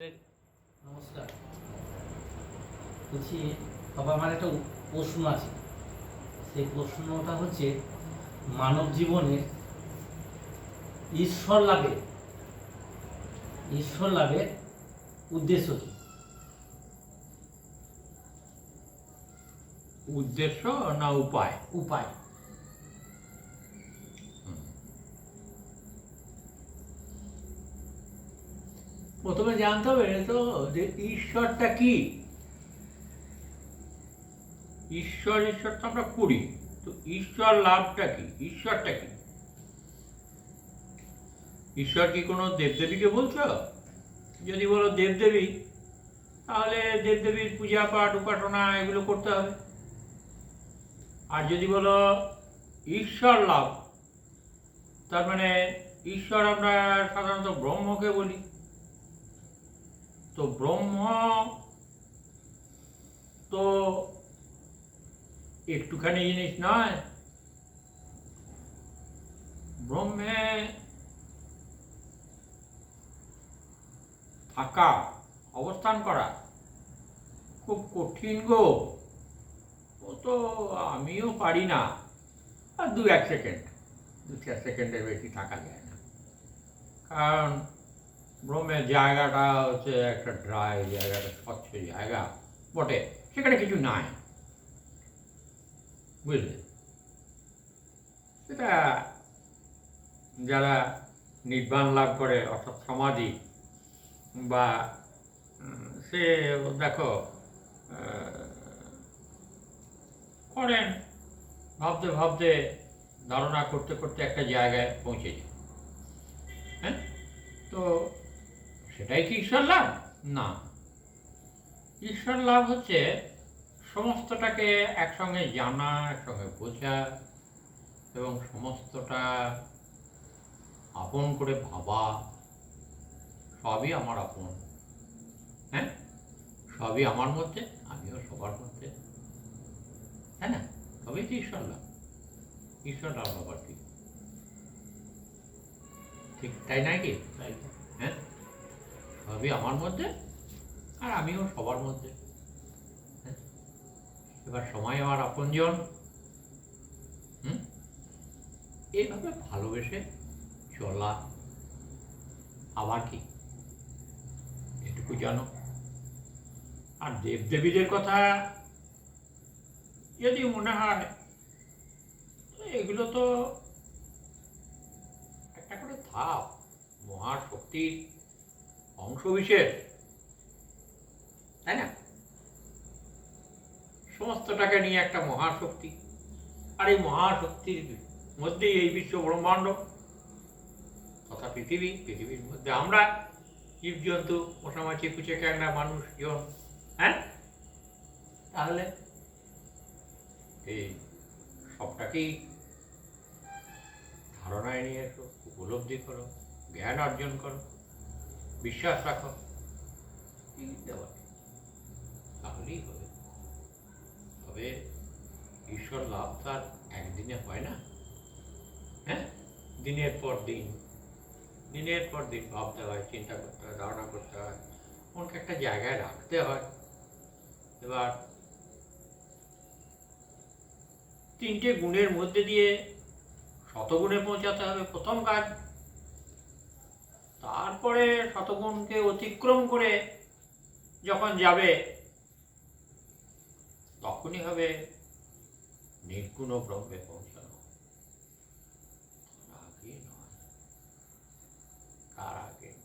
নমস্কার। বলছি বাবা আমার একটা প্রশ্ন আছে। সেই প্রশ্নটা হচ্ছে মানব জীবনের ঈশ্বর লাভের ঈশ্বর লাভের উদ্দেশ্য কি? উদ্দেশ্য না উপায়? উপায়। প্রথমে জানতে হবে তো যে ঈশ্বরটা কি? ঈশ্বর ঈশ্বর তো আমরা করি। তো ঈশ্বর লাভটা কি? ঈশ্বরটা কি? ঈশ্বর কি কোনো দেবদেবীকে বলছো? যদি বলো দেবদেবী, তাহলে দেবদেবীর পূজা পাঠ, উপাসনা এগুলো করতে হবে। আর যদি বলো ঈশ্বর লাভ, তার মানে ঈশ্বর আমরা সাধারণত ব্রহ্মকে বলি। তো ব্রহ্ম, তো একটুখানি জিনিস নয়। ব্রহ্মে থাকা, অবস্থান করা খুব কঠিন গো। ও তো আমিও পারি না। আর দু এক সেকেন্ড, দু চার সেকেন্ডের বেশি থাকা যায় না। কারণ ব্রহ্মের জায়গাটা হচ্ছে একটা ড্রাই জায়গাটা স্বচ্ছ জায়গা, বটে। সেখানে কিছু নাই। বুঝলে? সেটা যারা নির্বাণ লাভ করে, অর্থাৎ সমাধি বা সে দেখো করেন, ভাবতে ভাবতে, ধারণা করতে করতে একটা জায়গায় পৌঁছে যায় হ্যাঁ? তো সেটাই কি ঈশ্বর লাভ? না। ঈশ্বর লাভ হচ্ছে সমস্তটাকে একসঙ্গে জানা একসঙ্গে বোঝা এবং সমস্তটা আপন করে ভাবা। সবই আমার আপন। হ্যাঁ? সবই আমার মধ্যে আমিও সবার মধ্যে। তাই না সবই তো ঈশ্বর লাভ। ঈশ্বর লাভ আবার কি? ঠিক তাই নাকি তাই তো? হ্যাঁ? সবই আমার মধ্যে আর আমিও সবার মধ্যে। হ্যাঁ? এবার সময় আমার আপনজন। হুম? এইভাবে ভালোবেসে চলা আবার কি? এটুকু জানো। আর দেবদেবীদের কথা যদি মনে হয় এগুলো তো একটা করে ধাপ, মহাশক্তির অংশ বিশেষ তাই না? সমস্তটাকে নিয়ে একটা মহাশক্তি। আর এই মহাশক্তির মধ্যেই এই বিশ্ব ব্রহ্মাণ্ড। তথা পৃথিবী, পৃথিবীর মধ্যে আমরা জীবজন্তু মশামাছি কুচে ক্যাংড়া, মানুষ, জন হ্যাঁ? তাহলে এই সবটাকেই ধারণায় নিয়ে এসো, উপলব্ধি করো, জ্ঞান অর্জন করো। বিশ্বাস রাখো। দেওয়া। তাহলেই হবে। তবে ঈশ্বর লাভ তার একদিনে হয় না। হ্যাঁ? দিনের পর দিন। দিনের পর দিন ভাবতে হয় চিন্তা করতে হয় ধারণা করতে হয়। মনকে একটা জায়গায় রাখতে হয়। এবার তিনটে গুণের মধ্যে দিয়ে শতগুণে পৌঁছাতে হবে প্রথম কাজ। তারপরে শতগুণকে অতিক্রম করে যখন যাবে, তখনই হবে নির্গুণ ব্রহ্মে পৌঁছানো। তার আগে নয়। তার আগে?